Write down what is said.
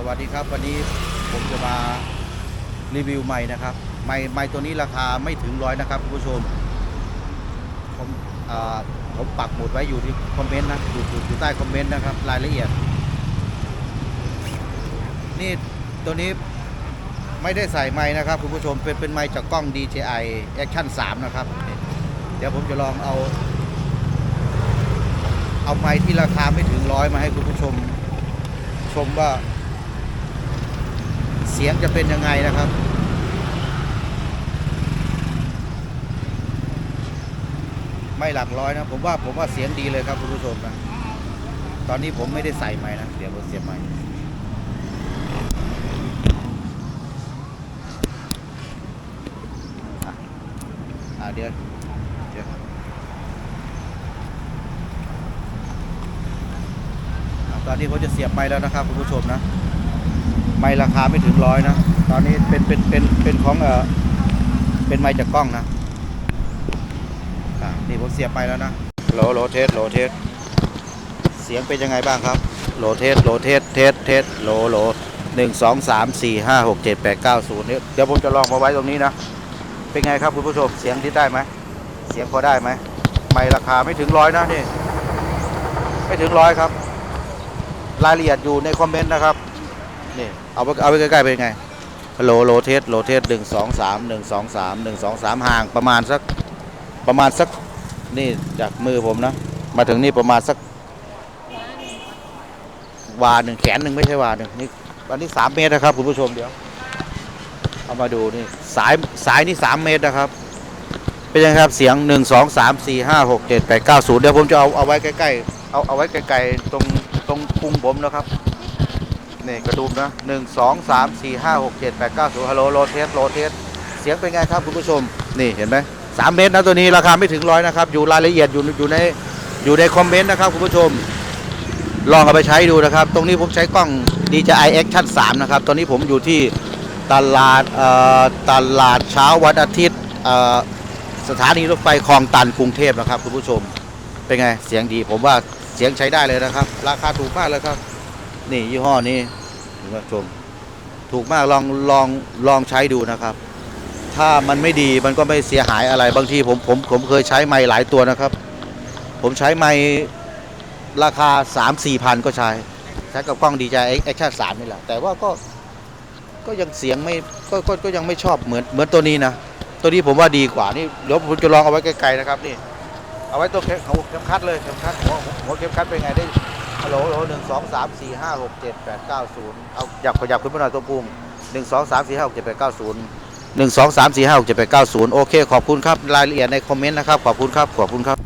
สวัสดีครับ วันนี้ผมจะมารีวิวใหม่นะครับไม้ไม้ตัวนี้ราคาไม่ถึงร้อยนะครับคุณผู้ชมผมผมปักหมุดไว้อยู่ที่คอมเมนต์นะอยู่อยู่อยู่ใต้คอมเมนต์นะครับ รายละเอียด นี่ตัวนี้ไม่ได้ใส่ไม้นะครับคุณผู้ชมเป็นเป็นไม้จากกล้อง DJI Action 3 นะครับ เดี๋ยวผมจะลองเอา เอาไม้ที่ราคาไม่ถึงร้อยมาให้คุณผู้ชมชมว่า เสียงจะเป็นยังไงนะครับ ไม่หลักร้อยนะ ผมว่าผมว่าเสียงดีเลยครับคุณผู้ชมนะ ตอนนี้ผมไม่ได้ใส่ไม้นะ เดี๋ยวผมเสียบไม้อะเดี๋ยวเดี๋ยวตอนนี้ผมจะเสียบไม้แล้วนะครับคุณผู้ชมนะ ไม่ราคาไม่ถึงร้อยนะ ตอนนี้เป็นเป็นเป็นเป็นของเออเป็นไม้จากกล้องนะอะนี่ผมเสียบไปแล้วนะโหลโหลเทสโหลเทสเสียงเป็นยังไงบ้างครับ โหลเทสโหลเทสเทสเทสโหลโหลหนึ่งสองสามสี่ห้าหกเจ็ดแปดเก้าศูนย์เนี่ยเดี๋ยวผมจะลองมาไว้ตรงนี้นะ เป็นไงครับคุณผู้ชมเสียงที่ได้ไหมเสียงพอได้ไหมไม่ราคาไม่ถึงร้อยนะนี่ ไม่ถึงร้อยครับ รายละเอียดอยู่ในคอมเมนต์นะครับ นี่เอาไปเอาไปใกล้ๆเป็นไงโลโลเทสโลเทสหนึ่งสองสามหนึ่งสองสามหนึ่งสองสามห่างประมาณสักประมาณสักนี่จากมือผมนะ มาถึงนี่ประมาณสักวาหนึ่งแขนหนึ่งไม่ใช่วาหนึ่งนี่วันนี้สามเมตรนะครับคุณผู้ชมเดี๋ยวเอามาดูนี่สายสายนี่สามเมตรนะครับ เป็นยังไงครับเสียงหนึ่งสองสามสี่ห้าหกเจ็ดแปดเก้าศูนย์เดี๋ยวผมจะเอาเอาไว้ใกล้ๆเอาเอาไว้ไกลๆตรงตรงพุงผมนะครับ นี่กระดุมนะหนึ่งสองสามสี่ห้าหกเจ็ดแปดเก้าศูนย์ฮัลโหลโลเทสโลเทสเสียงเป็นไงครับคุณผู้ชม นี่เห็นไหมสามเมตรนะตัวนี้ราคาไม่ถึงร้อยนะครับ อยู่รายละเอียดอยู่อยู่ในอยู่ในคอมเมนต์นะครับคุณผู้ชม ลองเอาไปใช้ดูนะครับ ตรงนี้ผมใช้กล้อง DJI Action 3 นะครับ ตอนนี้ผมอยู่ที่ตลาดตลาดเช้าวันอาทิตย์สถานีรถไฟคลองตันกรุงเทพนะครับคุณผู้ชม เป็นไงเสียงดีผมว่าเสียงใช้ได้เลยนะครับ ราคาถูกมากเลยครับ นี่ยี่ห้อนี้คุณผู้ชมถูกมากลองลองลองใช้ดูนะครับ ถ้ามันไม่ดีมันก็ไม่เสียหายอะไรบางทีผมผมผมเคยใช้ไม้หลายตัวนะครับ ผมใช้ไม้ราคา3 4พันก็ใช้ใช้กับกล้องดีใจแอคชั่นสามนี่แหละแต่ว่าก็ก็ยังเสียงไม่ก็ก็ก็ยังไม่ชอบเหมือนเหมือนตัวนี้นะตัวนี้ผมว่าดีกว่านี่เดี๋ยวผมจะลองเอาไว้ไกลๆนะครับนี่เอาไว้ตัวเข็มเข็มขัดเลยเข็มขัดหัวหัวเข็มขัดเป็นไงได้ ฮัลโหลหนึ่งสองสามสี่ห้าหกเจ็ดแปดเก้าศูนย์เอาอยากขยับขึ้นมาหน่อยตัวปุ่มหนึ่งสองสามสี่ห้าหกเจ็ดแปดเก้าศูนย์หนึ่งสองสามสี่ห้าหกเจ็ดแปดเก้าศูนย์โอเค ขอบคุณครับ รายละเอียดในคอมเมนต์นะครับ ขอบคุณครับ ขอบคุณครับ